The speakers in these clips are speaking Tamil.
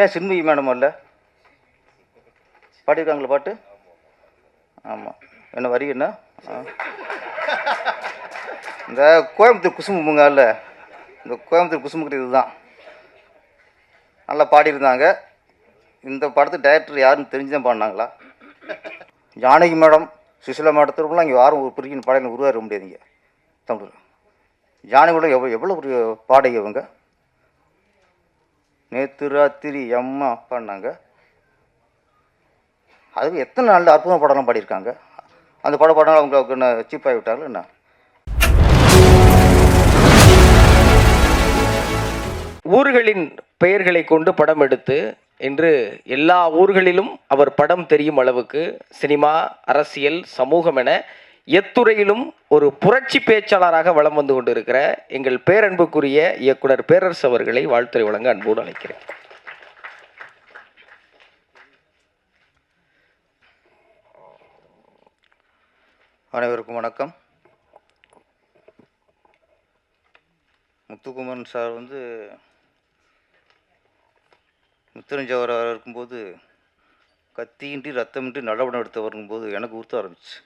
ஏன் சின்மயி மேடம் இல்லை பாடியிருக்காங்களா பாட்டு? ஆமாம் என்ன வரி என்ன? இந்த கோயம்புத்தூர் குசும்புங்க இல்லை இந்த கோயம்புத்தூர் குசும்புக்கு இதுதான். நல்லா பாடியிருந்தாங்க. இந்த படத்து டைரக்டர் யாருன்னு தெரிஞ்சு தான் பாடினாங்களா? ஜானகி மேடம் சுசிலா மேடத்திற்குலாம் இங்கே யாரும் ஒரு பிரிக்கின்னு பாடல உருவாக முடியாதுங்க தமிழ். ஜானகி மேடம் எவ்வளோ எவ்வளோ ஒரு பாடகி அவங்க? நேற்று ராத்திரி அம்மா அப்பான்னாங்க அதுக்கு எத்தனை நாளில் அற்புதமான படம்லாம் பாடியிருக்காங்க? அந்த படம் அவங்களுக்கு என்ன சீப்பாகி விட்டாங்களா என்ன? ஊர்களின் பெயர்களை கொண்டு படம் எடுத்து இன்று எல்லா ஊர்களிலும் அவர் படம் தெரியும் அளவுக்கு சினிமா அரசியல் சமூகம் என எத்துறையிலும் ஒரு புரட்சி பேச்சாளராக வலம் வந்து கொண்டிருக்கிற எங்கள் பேரன்புக்குரிய இயக்குனர் பேரரசு அவர்களை வாழ்த்துறை வழங்க அன்போடு அழைக்கிறேன். அனைவருக்கும் வணக்கம். முத்துக்குமரன் சார் வந்து முத்தரஞ்சவர் இருக்கும்போது கத்தியின்றி ரத்தமின்றி நல்ல படம் வரும்போது எனக்கு உறுத்த ஆரம்பிச்சு.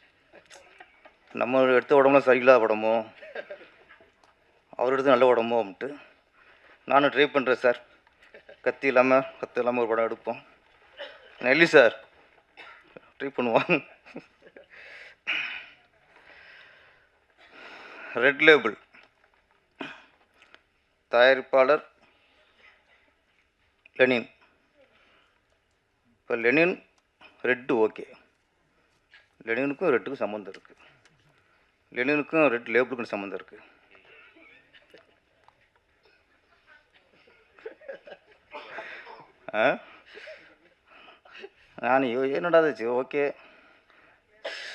நம்ம எடுத்த உடம்புலாம் சரியில்லாத உடம்போ? அவர் எடுத்து நல்ல உடம்போ அப்படின்ட்டு. நானும் ட்ரை பண்ணுறேன் சார் கத்தி இல்லாமல் கத்தி இல்லாமல் ஒரு படம் எடுப்போம். நெல்லி சார் ட்ரை பண்ணுவான் ரெட் லேபிள் தயாரிப்பாளர் லெனின். இப்போ லெனின் ரெட்டு ஓகே. லெனினுக்கும் ரெட்டுக்கும் சம்மந்தம் இருக்குது லெனினுக்கும் ரெட் லேபிளுக்கும் சம்மந்தம் இருக்குது ஆ? நான் யோ என்னடா இது? ஓகே.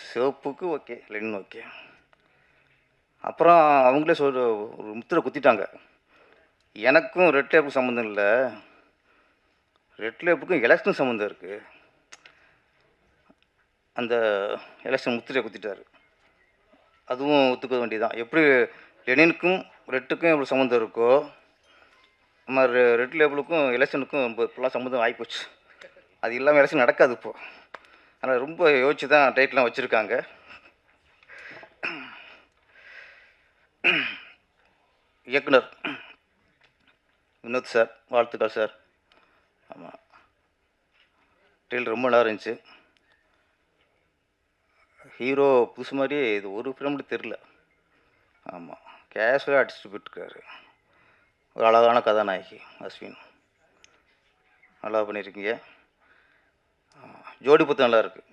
சிவப்புக்கு ஓகே லெனின் ஓகே. அப்புறம் அவங்களே சொல் ஒரு முத்திரை குத்திட்டாங்க. எனக்கும் ரெட் லேப்புக்கும் சம்மந்தம் இல்லை. ரெட் லேப்புக்கும் எலெக்ஷன் சம்மந்தம் இருக்குது அந்த எலெக்ஷன் முத்திரையை குத்திட்டார். அதுவும் ஒத்துக்க வேண்டியதான் எப்படி லெனினுக்கும் ரெட்டுக்கும் எவ்வளோ சம்மந்தம் இருக்கோ நம்ம ரெட் லேபிளுக்கும் எலெக்ஷனுக்கும் ரொம்ப ஃபுல்லாக சம்மந்தம் ஆகிப்போச்சு அது இல்லாமல் எலெக்ஷன் நடக்காது இப்போது அதனால் ரொம்ப யோசிச்சு தான் டைட்லாம் வச்சுருக்காங்க. இயக்குனர் வினோத் சார் வாழ்த்துக்கள் சார். ஆமாம் ட்ரெயில் ரொம்ப நல்லா இருந்துச்சு. ஹீரோ புதுசு மாதிரியே இது ஒரு ஃபிலிம்ல தெரில ஆமாம் கேஷுவலாக அடிச்சுட்டு போயிட்டுருக்காரு. ஒரு அழகான கதாநாயகி அஸ்வின். நல்லா பண்ணியிருக்கீங்க. ஜோடி பத்து நல்லா இருக்குது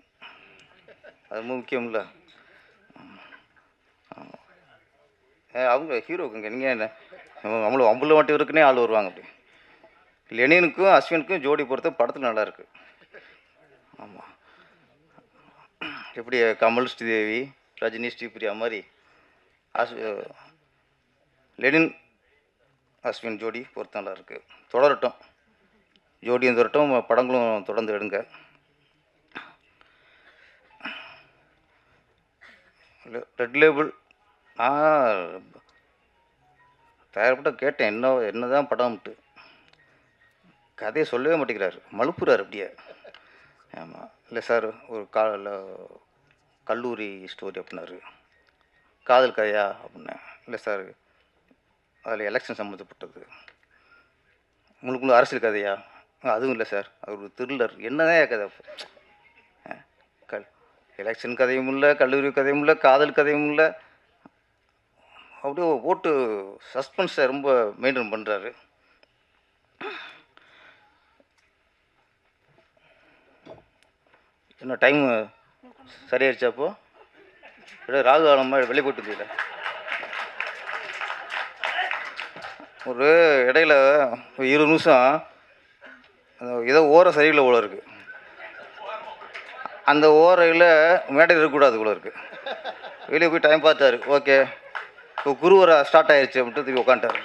அது ரொம்ப முக்கியம்ல. ஏ, அவங்க ஹீரோக்குங்க நீங்கள் என்ன? நம்மளும் அம்புல மட்டும் இருக்குன்னே ஆள் வருவாங்க அப்படி. லெனினுக்கும் அஸ்வினுக்கும் ஜோடி பொறுத்த படத்தில் நல்லாயிருக்கு ஆமாம் எப்படி கமல் ஸ்ரீதேவி ரஜினி ஸ்ரீபிரியா மாதிரி அஸ் லெனின் அஸ்வின் ஜோடி பொறுத்த இருக்குது தொடரட்டும். ஜோடியும் தொடரட்டும் படங்களும் தொடர்ந்து எடுங்க. ரெட் லேபிள் நான் தயாரிப்பட்ட கேட்டேன். என்ன என்ன தான் படம்ட்டு. கதையை சொல்லவே மாட்டேங்கிறாரு. மழுப்புறார் அப்படியே. ஆமாம் இல்லை சார் ஒரு கா கல்லூரி ஸ்டோரி அப்படின்னாரு. காதல் கதையா அப்படின்னேன் இல்லை சார் அதில் எலெக்ஷன் சம்மந்தப்பட்டது. உங்களுக்கு அரசியல் கதையா? அதுவும் இல்லை சார் அது ஒரு த்ரில்லர் என்னதான் கதை? ஆ, கல் எலெக்ஷன் கதையும் இல்லை கல்லூரி கதையும் இல்லை காதல் கதையும் இல்லை. அப்படியே ஓட்டு சஸ்பென்ஸை ரொம்ப மெயின்டைன் பண்ணுறாரு என்ன டைம் சரியாயிருச்சா அப்போ. இல்லை ராகு காலமாக வெளியே போயிட்டு ஒரு இடையில ஒரு இருபது நிமிஷம் அந்த ஏதோ ஓர சரியில்லை போல இருக்கு. அந்த ஓரையில் மேடையில் இருக்கக்கூடாது போல இருக்கு. வெளியே போய் டைம் பார்த்தாரு. ஓகே இப்போ குருவரை ஸ்டார்ட் ஆயிடுச்சு அப்படின்ட்டு திருப்பி உட்காந்துட்டாரு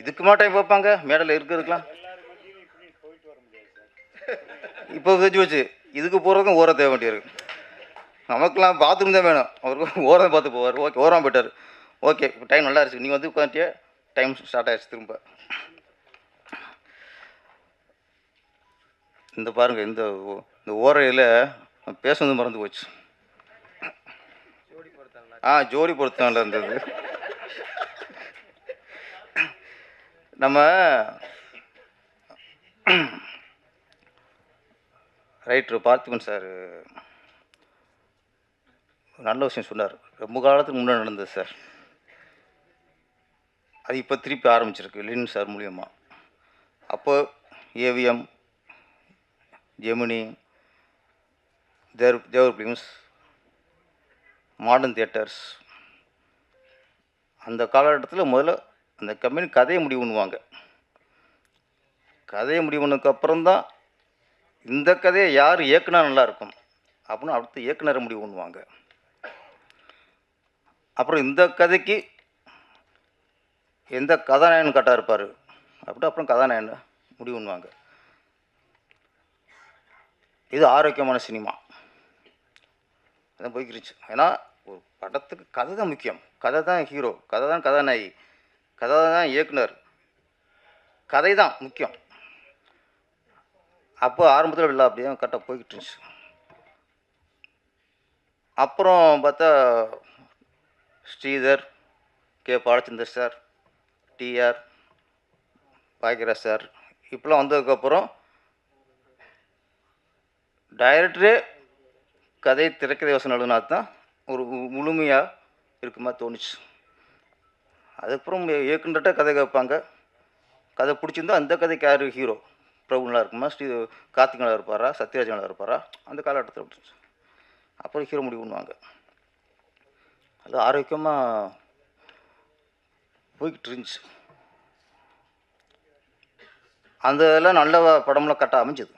இதுக்குமா டைம் பார்ப்பாங்க? மேடையில் இருக்கிறதுக்கெலாம் இப்போ தெரிஞ்சு வச்சு. இதுக்கு போகிறதுக்கும் ஓரம் தேவை வேண்டியிருக்கு. நமக்கெல்லாம் பாத்ரூம் தான் வேணும். அவருக்கு ஓரம் பார்த்து போவார். ஓகே ஓரம் போயிட்டார். ஓகே இப்போ டைம் நல்லா இருந்துச்சு நீ வந்து உட்காந்துட்டியே டைம் ஸ்டார்ட் ஆயிடுச்சு திரும்ப. இந்த பாருங்க இந்த இந்த ஓரையில் பேசுனது மறந்து போச்சு. ஆ ஜோடி பொருத்தான்ல இருந்தது. நம்ம ரைட்ரு பார்த்திபன் சார் நல்ல விஷயம் சொன்னார். ரொம்ப காலத்துக்கு முன்னாடி நடந்தது சார். அது இப்போ திருப்பி ஆரம்பிச்சிருக்கு லின் சார் மூலியமாக அப்போ ஏவிஎம் ஜெமினி தேர் தேவர் ஃபிலிம்ஸ் மாடர்ன் தியேட்டர்ஸ் அந்த காலகட்டத்தில் முதல்ல அந்த கம்பெனி கதையை முடிவு பண்ணுவாங்க. கதையை முடிவு பண்ணதுக்கப்புறம் தான் இந்த கதையை யார் இயக்குனா நல்லாயிருக்கும்? அப்படின்னு அடுத்த இயக்குனரை முடிவு பண்ணுவாங்க. அப்புறம் இந்த கதைக்கு எந்த கதாநாயகன் கரெக்டாக இருப்பார்? அப்படி அப்புறம் கதாநாயகன் முடிவு பண்ணுவாங்க. இது ஆரோக்கியமான சினிமா. அதான் போய்க்கிருச்சு. ஏன்னா ஒரு படத்துக்கு கதை தான் முக்கியம். கதை தான் ஹீரோ. கதை தான் கதாநாயகி. கதை தான் இயக்குனர். கதை தான் முக்கியம். அப்போ ஆரம்பத்தில் இல்லை அப்படியே கரெக்டாக போய்கிட்டு இருந்துச்சு. அப்புறம் பார்த்தா Sridhar K. Balachander sir TR Bhagyaraj sir இப்படிலாம் வந்ததுக்கப்புறம் டைரக்டரே கதை திரைக்கதை வசனம் எழுதுனா தான் ஒரு முழுமையாக இருக்குமா தோணுச்சு. அதுக்கப்புறம் இயக்குன்றட்ட கதை கேட்பாங்க. கதை பிடிச்சிருந்தா அந்த கதைக்கு யார் ஹீரோ பிரபு நல்லா இருக்குமா? ஸ்ரீ கார்த்திக் இருப்பாரா? சத்யராஜ் இருப்பாரா? அந்த காலகட்டத்தில் விட்டுருச்சு அப்புறம் ஹீரோ முடிவு பண்ணுவாங்க. அது ஆரோக்கியமாக போய்கிட்டு இருந்துச்சு. அந்த இதெல்லாம் நல்ல படம்லாம் கட்ட அமைஞ்சது.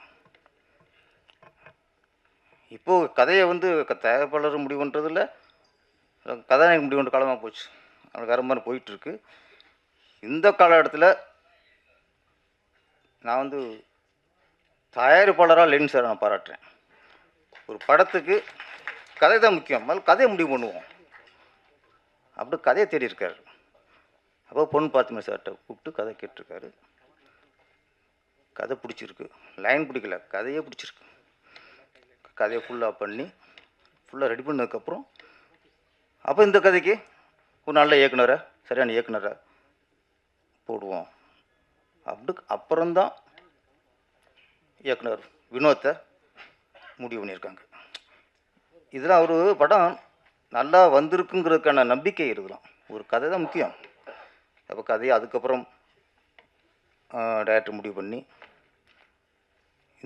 இப்போது கதையை வந்து க- தயாரிப்பாளர் முடிவு பண்ணுறதில்ல கதாநாயகன் முடிவு பண்ணுற காலமாக போச்சு. அவனுக்கு வேறு மாதிரி போயிட்டுருக்கு இந்த காலகட்டத்தில் நான் வந்து தயாரிப்பாளராக லெனின் சார் நான் பாராட்டுறேன். ஒரு படத்துக்கு கதை தான் முக்கியம். முதல்ல கதையை முடிவு பண்ணுவோம். அப்படி கதையை தேடியிருக்காரு அப்போ பொண்ணு பார்த்துமே சார்கிட்ட கூப்பிட்டு கதை கேட்டிருக்காரு. கதை பிடிச்சிருக்கு. லைன் பிடிக்கல. கதையே பிடிச்சிருக்கு. கதையை ஃபுல்லாக பண்ணி ஃபுல்லாக ரெடி பண்ணதுக்கப்புறம் அப்போ இந்த கதைக்கு ஒரு நல்ல இயக்குனரை சரியான இயக்குனரை போடுவோம். அப்படி அப்புறம்தான் இயக்குனர் வினோத்தை முடிவு பண்ணியிருக்காங்க. இதெல்லாம் ஒரு படம் நல்லா வந்திருக்குங்கிறதுக்கான நம்பிக்கை இருக்கலாம். ஒரு கதை தான் முக்கியம். அப்போ கதையை அதுக்கப்புறம் டேரக்டர் முடிவு பண்ணி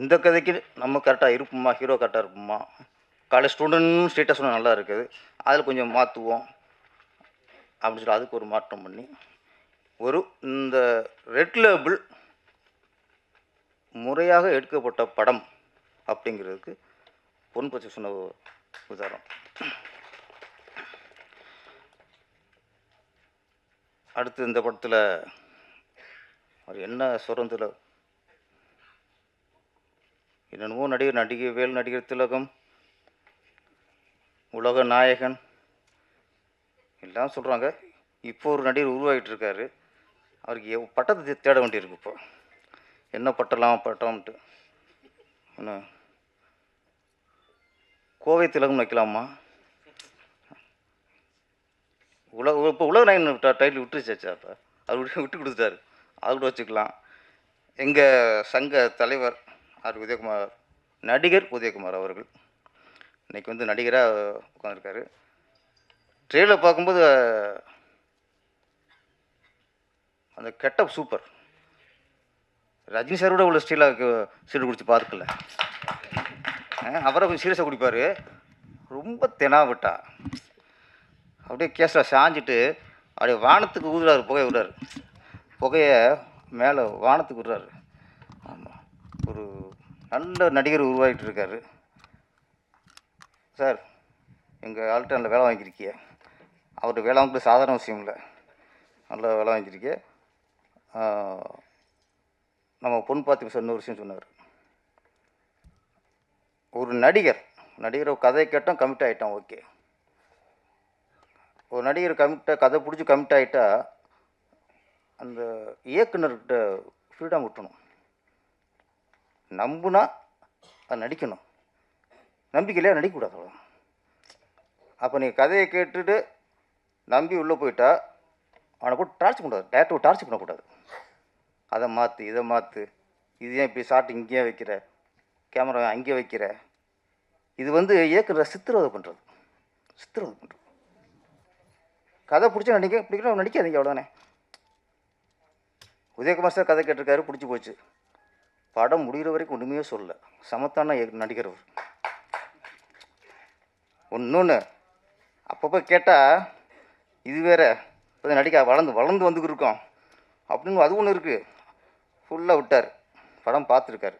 இந்த கதைக்கு நம்ம கரெக்டாக இருப்போமா ஹீரோ கரெக்டாக இருப்போமா? காலேஜ் ஸ்டூடெண்ட் ஸ்டேட்டஸ் நல்லா இருக்குது. அதில் கொஞ்சம் மாற்றுவோம் அப்படின்னு சொல்லி அதுக்கு ஒரு மாற்றம் பண்ணி ஒரு இந்த ரெட் லேபிள் முறையாக எடுக்கப்பட்ட படம் அப்படிங்கிறதுக்கு பொன் பச்சை சொன்ன உதாரணம் அடுத்து இந்த படத்தில் அவர் என்ன சுரந்தில் என்னென்னமோ நடிகர் நடிகை வேல் நடிகர் திலகம் உலக நாயகன் எல்லாம் சொல்கிறாங்க இப்போ ஒரு நடிகர் உருவாகிட்டு இருக்காரு அவருக்கு எவ் பட்டத்தை தேட வேண்டியிருக்கு இப்போ. என்ன பட்டலாம் பட்டம்ன்ட்டு என்ன? கோவை திலகம் வைக்கலாமா? உலக இப்போ உலக நாயன் டைட்டில் விட்டுருச்சாச்சா அப்போ? அவர் விட்டு விட்டு கொடுத்துட்டாரு. அது கூட வச்சுக்கலாம். எங்கள் சங்க தலைவர் ஆர் உதயகுமார் நடிகர் உதயகுமார் அவர்கள். இன்னைக்கு வந்து நடிகராக உட்காந்துருக்காரு ட்ரெயிலில் பார்க்கும்போது அந்த கெட்டப் சூப்பர். ரஜினி சார் கூட இவ்வளோ ஸ்டீலாக சீடு குடிச்சு பார்க்கல. அவரை கொஞ்சம் சீரியஸாக குடிப்பார். ரொம்ப தெனாவிட்டா அப்படியே கேஸில் சாஞ்சிட்டு அப்படியே வானத்துக்கு ஊதுறாரு புகையை விடுறாரு. புகையை மேலே வானத்துக்கு விடுறாரு. ஆமாம் ஒரு நல்ல நடிகர் உருவாகிட்டு இருக்காரு. சார் எங்கள் ஆள்கிட்ட நல்ல வேலை வாங்கியிருக்கிய. அவர்கிட்ட வேலை வாங்கிட்டு சாதாரண விஷயம் இல்லை. நல்ல வேலை வாங்கியிருக்கேன் நம்ம பொன் பார்த்து சார் இன்னொரு விஷயம் சொன்னார். ஒரு நடிகர் நடிகர் கதை கேட்டோம் கமிட் ஆகிட்டான் ஓகே. ஒரு நடிகர் கமிட்டாக கதை பிடிச்சி கமிட் ஆகிட்டா அந்த இயக்குனர்கிட்ட ஃப்ரீடம் விட்டணும். நம்புனா அது நடிக்கணும். நம்பிக்கையிலே நடிக்கக்கூடாது அவ்வளோ அப்போ நீ கதையை கேட்டுட்டு நம்பி உள்ளே போயிட்டா அவனை கூட டார்ச் பண்ணக்கூடாது. டேரக்டர் டார்ச் பண்ணக்கூடாது. அதை மாற்று இதை மாற்று இது ஏன் இப்படி ஷார்ட் இங்கேயே வைக்கிற? கேமரா அங்கேயே வைக்கிற? இது வந்து இயக்குற சித்திரவதை பண்ணுறது சித்திரவதை பண்ணுறது கதை பிடிச்சா நடிக்க பிடிக்கணும் நடிக்காதீங்க அவ்வளோதானே உதயகுமார் சார் கதை கேட்டிருக்காரு பிடிச்சி போச்சு. படம் முடிகிற வரைக்கும் ஒன்றுமே சொல்லல. சமத்தான நடிக்கிறவர் ஒன்று அப்பப்போ கேட்டால் இது வேற இப்போ நடிக்க வளர்ந்து வளர்ந்து வந்து இருக்கோம் அப்படின்னு அது ஒன்று இருக்குது ஃபுல்லாக விட்டார். படம் பார்த்துருக்காரு.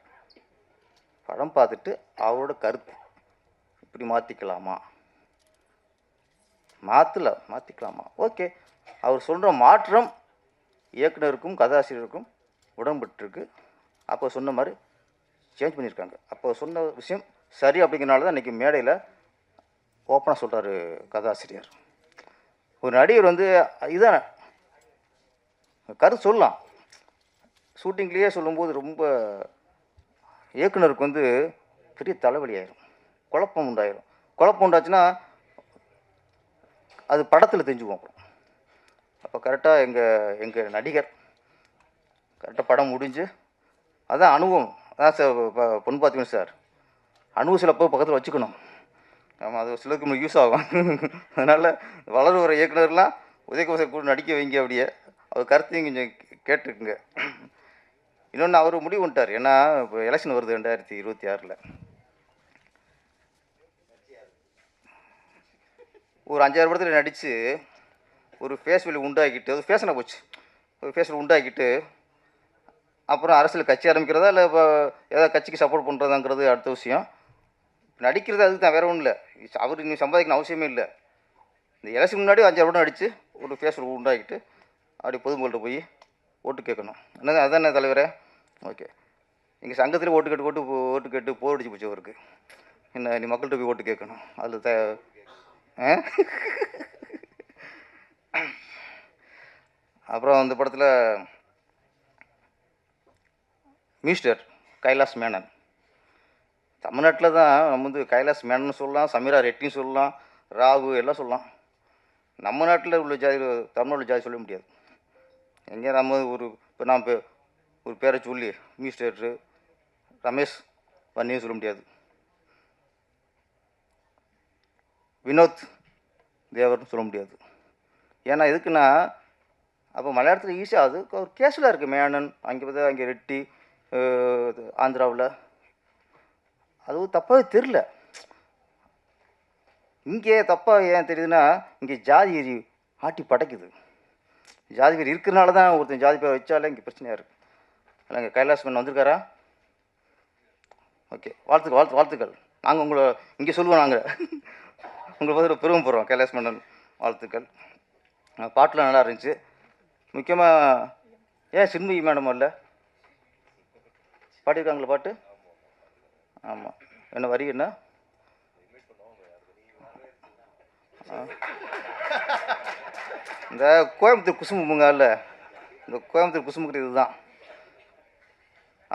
படம் பார்த்துட்டு அவரோட கருத்து. இப்படி மாற்றிக்கலாமா மாற்றல மாற்றிக்கலாமா ஓகே. அவர் சொல்கிற மாற்றம் இயக்குனருக்கும் கதாசிரியருக்கும் உடன்பட்டுருக்கு. அப்போ சொன்ன மாதிரி சேஞ்ச் பண்ணியிருக்காங்க. அப்போ சொன்ன விஷயம் சரி அப்படிங்கிறனால தான் இன்றைக்கி மேடையில் ஓப்பனாக சொல்கிறாரு கதாசிரியர். ஒரு நடிகர் வந்து இதான் கருத்து சொல்லலாம். ஷூட்டிங்லேயே சொல்லும்போது ரொம்ப இயக்குனருக்கு வந்து பெரிய தலைவலி ஆயிரும் குழப்பம் உண்டாயிரும். குழப்பம் உண்டாச்சுன்னா அது படத்தில் தெரிஞ்சுக்குவோம் அப்புறம். அப்போ கரெக்டாக எங்கள் எங்கள் நடிகர் கரெக்டாக படம் முடிஞ்சு அதான் அனுபவம். அதான் சார் ப- பொண்ணு பார்த்துக்கணும் சார். அனுபவம் சிலப்போ பக்கத்தில் வச்சுக்கணும். ஆமாம் அது சிலருக்கு நமக்கு யூஸ் ஆகும். அதனால் வளர வர இயக்குனர்லாம் உதயகுமார் கூட நடிக்க வைங்க அப்படியே. அவர் கருத்தையும் கொஞ்சம் கே- கேட்டுக்குங்க. இன்னொன்று அவர் முடிவு பண்ணிட்டார். ஏன்னா இப்போ எலெக்ஷன் வருது ரெண்டாயிரத்தி இருபத்தி ஆறில். ஒரு அஞ்சாறு படத்தில் நடித்து ஒரு ஃபேஸ் வேல்யூ உண்டாக்கிட்டு அது ஃபேஷனாக போச்சு. ஒரு ஃபேஸ் உண்டாக்கிட்டு அப்புறம் அரசியல் கட்சி ஆரம்பிக்கிறதா இல்லை இப்போ ஏதாவது கட்சிக்கு சப்போர்ட் பண்ணுறதாங்கிறது அடுத்த விஷயம். நடிக்கிறது அதுக்கு தான் வேற ஒன்றும் இல்லை அவர் இன்னும் சம்பாதிக்கணும் அவசியமே இல்லை. இந்த எலெக்ஷன் முன்னாடி அஞ்சாறு படம் நடித்து ஒரு ஃபேஸ் உண்டாக்கிட்டு அப்படி பொதுமக்கள்கிட்ட போய் ஓட்டு கேட்கணும். என்ன அதானே தலைவரே? ஓகே. எங்கள் சங்கத்தில் ஓட்டு கேட்டு ஓட்டு ஓட்டு கேட்டு போர் அடிச்சு போச்சு அவருக்கு. என்ன நீ மக்கள்கிட்ட போய் ஓட்டு கேட்கணும். அதில் த அப்புறம் அந்த படத்தில் மிஸ்டர் கைலாஸ் மேனன். தமிழ்நாட்டில் தான் நம்ம வந்து கைலாஸ் மேனன் சொல்லலாம் சமீரா ரெட்டின்னு சொல்லலாம் ராகு எல்லாம் சொல்லலாம். நம்ம நாட்டில் உள்ள ஜாதி தமிழ்நாட்டில் ஜாதி சொல்ல முடியாது. எங்கே நம்ம ஒரு இப்போ நான் இப்போ ஒரு பேரை சொல்லி மிஸ்டர் ரமேஷ் பண்ணியும் சொல்ல முடியாது. வினோத் தேவர்னு சொல்ல முடியாது. ஏன்னா எதுக்குன்னா அப்போ மலையாளத்தில் ஈஸியாக அது ஒரு கேஸில் இருக்குது மேனன் அங்கே பார்த்தா அங்கே ரெட்டி ஆந்திராவில். அதுவும் தப்பாகவே தெரில இங்கே தப்பாக ஏன் தெரியுதுன்னா இங்கே ஜாதி ஆட்டி படைக்குது. ஜாதி பேர் இருக்கிறனால தான் ஒருத்தன் ஜாதி பேர் வச்சாலே இங்கே பிரச்சனையாக இருக்குது இல்லைங்க கைலாஷ் கைலாஸ் வந்திருக்காரா? ஓகே வாழ்த்துக்கள் வாழ்த்து வாழ்த்துக்கள். நாங்கள் உங்களை இங்கே சொல்லுவோம் நாங்கள் உங்களை பார்த்து பெருமைப்படுறோம் கைலாஸ் மன்னன் வாழ்த்துக்கள். அஹ் பாட்டுலாம் நல்லா இருந்துச்சு. முக்கியமாக ஏன் சின்மயி மேடம் இல்லை பாடியிருக்காங்களா பாட்டு? ஆமாம் என்ன வரி என்ன? இந்த கோயம்புத்தூர் குசும்புங்க இல்லை இந்த கோயம்புத்தூர் குசும்புக்கு இதுதான்.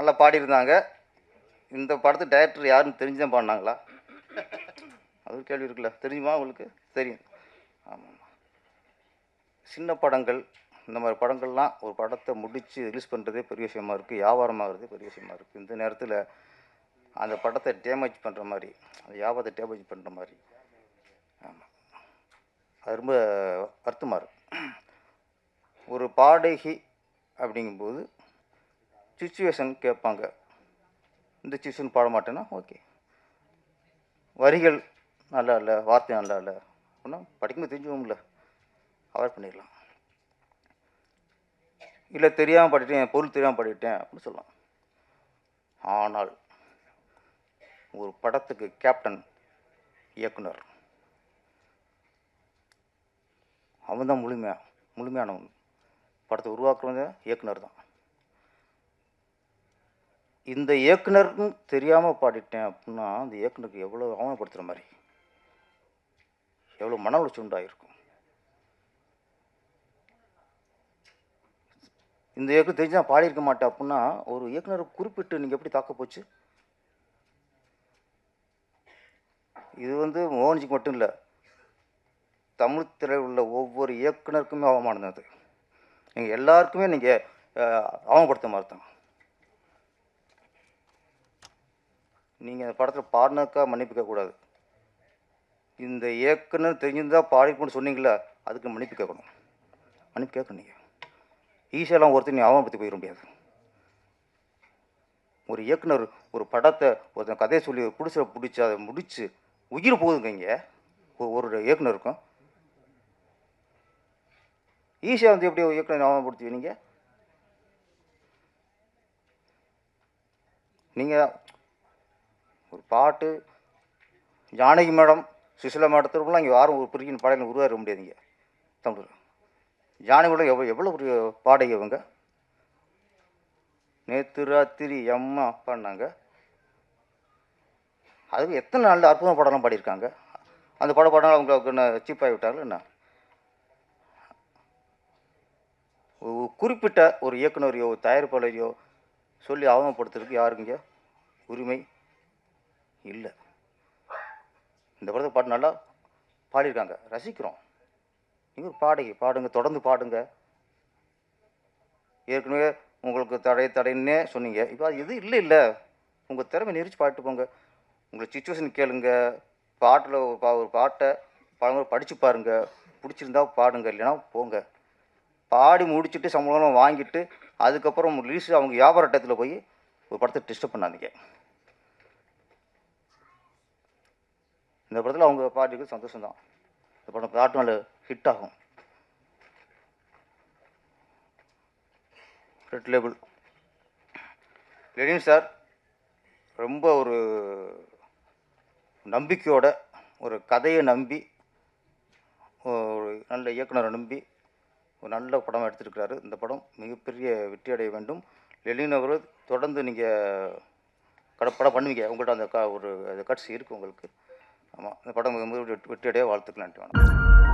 நல்லா பாடியிருந்தாங்க. இந்த படத்து டைரக்டர் யாருன்னு தெரிஞ்சு தான் பாடினாங்களா? அது ஒரு கேள்வி இருக்குல்ல. தெரியுமா உங்களுக்கு? தெரியும். ஆமாம் சின்ன படங்கள் இந்த மாதிரி படங்கள்லாம் ஒரு படத்தை முடித்து ரிலீஸ் பண்ணுறதே பெரிய விஷயமா இருக்குது வியாபாரமாகிறதே பெரிய விஷயமா இருக்குது இந்த நேரத்தில் அந்த படத்தை டேமேஜ் பண்ணுற மாதிரி அந்த வியாபாரத்தை டேமேஜ் பண்ணுற மாதிரி. ஆமாம் அது ரொம்ப வருத்தமாக இருக்கும் ஒரு பாடகி அப்படிங்கும்போது சுச்சுவேஷன் கேட்பாங்க. இந்த சுச்சுவேஷன் பாட மாட்டேன்னா ஓகே வரிகள் நல்லா இல்லை வார்த்தை நல்லா இல்லை அப்படின்னா படிக்கும்போது தெரிஞ்சுக்கோம்ல அவாய்ட் பண்ணிடலாம். இல்லை தெரியாமல் பாடிட்டேன் பொருள் தெரியாமல் படிட்டேன் அப்படின்னு சொல்லலாம். ஆனால் ஒரு படத்துக்கு கேப்டன் இயக்குனர். அவன் தான் முழுமையாக முழுமையானவன். படத்தை உருவாக்குறவங்க இயக்குனர் தான். இந்த இயக்குனர்னு தெரியாமல் பாடிட்டேன் அப்படின்னா அந்த இயக்குனருக்கு எவ்வளோ அவமானப்படுத்துகிற மாதிரி. எவ்வளோ மன உளைச்சி உண்டாயிருக்கும். இந்த இயக்குனர் தெரிஞ்சு நான் பாடியிருக்க மாட்டேன் அப்படின்னா ஒரு இயக்குனரை குறிப்பிட்டு நீங்கள் எப்படி தாக்க போச்சு? இது வந்து மோகன்ஜிக்கு மட்டும் இல்லை தமிழ் திரையில் உள்ள ஒவ்வொரு இயக்குனருக்குமே அவமானம் தான் அது. நீங்கள் எல்லாருக்குமே நீங்கள் அவமானப்படுத்த மாதிரி தான். நீங்கள் அந்த படத்தில் பாடினக்கா மன்னிப்பு கேட்கக்கூடாது. இந்த இயக்குனர் தெரிஞ்சிருந்தால் பாடிக்கணும்னு சொன்னீங்களா அதுக்கு மன்னிப்பு கேட்கணும். மன்னிப்பு கேட்கணும் நீங்கள் ஈஸியெல்லாம் ஒருத்தர் நீ அவமானப்படுத்தி போயிட முடியாது. ஒரு இயக்குனர் ஒரு படத்தை ஒருத்தன் கதையை சொல்லி பிடிச்ச பிடிச்சி அதை முடித்து உயிர் போகுதுங்க இங்கே. ஒரு இயக்குனருக்கும். ஈஸியாக வந்து எப்படி இயக்குனர் ஞாபகப்படுத்துவீங்க நீங்கள் ஒரு பாட்டு ஜானகி மேடம் சுசிலா மேடத்திற்குலாம் இங்கே யாரும் ஒரு பிரிக்கின் பாடல் உருவாக முடியாதுங்க தமிழ். ஜானகி மேடம் எவ்வளோ எவ்வளோ ஒரு பாடகி இவங்க? நேற்று ராத்திரி அம்மா பாடினாங்க அது எத்தனை நாளில் அற்புதமான பாடலாம் பாடியிருக்காங்க? அந்த படம் பாடம் அவங்களுக்கு என்ன சீப்பாகி விட்டாங்களா என்ன? ஒரு குறிப்பிட்ட ஒரு இயக்குனரையோ தயாரிப்பாளரையோ சொல்லி அவமானப்படுத்துறதுக்கு யாருங்க உரிமை இல்லை. இந்த படத்தை பாட்டு நல்லா பாடியிருக்காங்க. ரசிக்கிறோம். நீங்கள் பாடுங்க பாடுங்க தொடர்ந்து பாடுங்க. ஏற்கனவே உங்களுக்கு தடை தடைன்னே சொன்னீங்க. இப்போ அது எதுவும் இல்லை இல்லை. உங்கள் திறமை நெரிச்சு பாட்டு போங்க. உங்களை சுச்சுவேஷன் கேளுங்க. பாட்டில் ஒரு பா ஒரு பாட்டை பழமுறை படித்து பாருங்கள் பிடிச்சிருந்தா பாடுங்க இல்லைன்னா போங்க. பாடி முடிச்சுட்டு சம்பளம் வாங்கிட்டு அதுக்கப்புறம் ரிலீஸ் அவங்க வியாபார டயத்தில் போய் ஒரு படத்தை டிஸ்டர்ப் பண்ணாதீங்க. இந்த படத்தில் அவங்க பாட்டுக்கு சந்தோஷம் தான் இந்த படம் பாட்டு நல்ல ஹிட் ஆகும். ரெட் லேபிள் லெனின் சார் ரொம்ப ஒரு நம்பிக்கையோட ஒரு கதையை நம்பி ஒரு நல்ல இயக்குனரை நம்பி ஒரு நல்ல படம் எடுத்திருக்கிறாரு. இந்த படம் மிகப்பெரிய வெற்றி அடைய வேண்டும். லெனின் அவர் தொடர்ந்து நீங்கள் கடப்படம் பண்ணுவீங்க. உங்கள்கிட்ட அந்த க ஒரு கட்சி இருக்குது உங்களுக்கு. ஆமாம் இந்த படம் மிக வெற்றி அடைய வாழ்த்துக்கள் நன்றி வணக்கம்.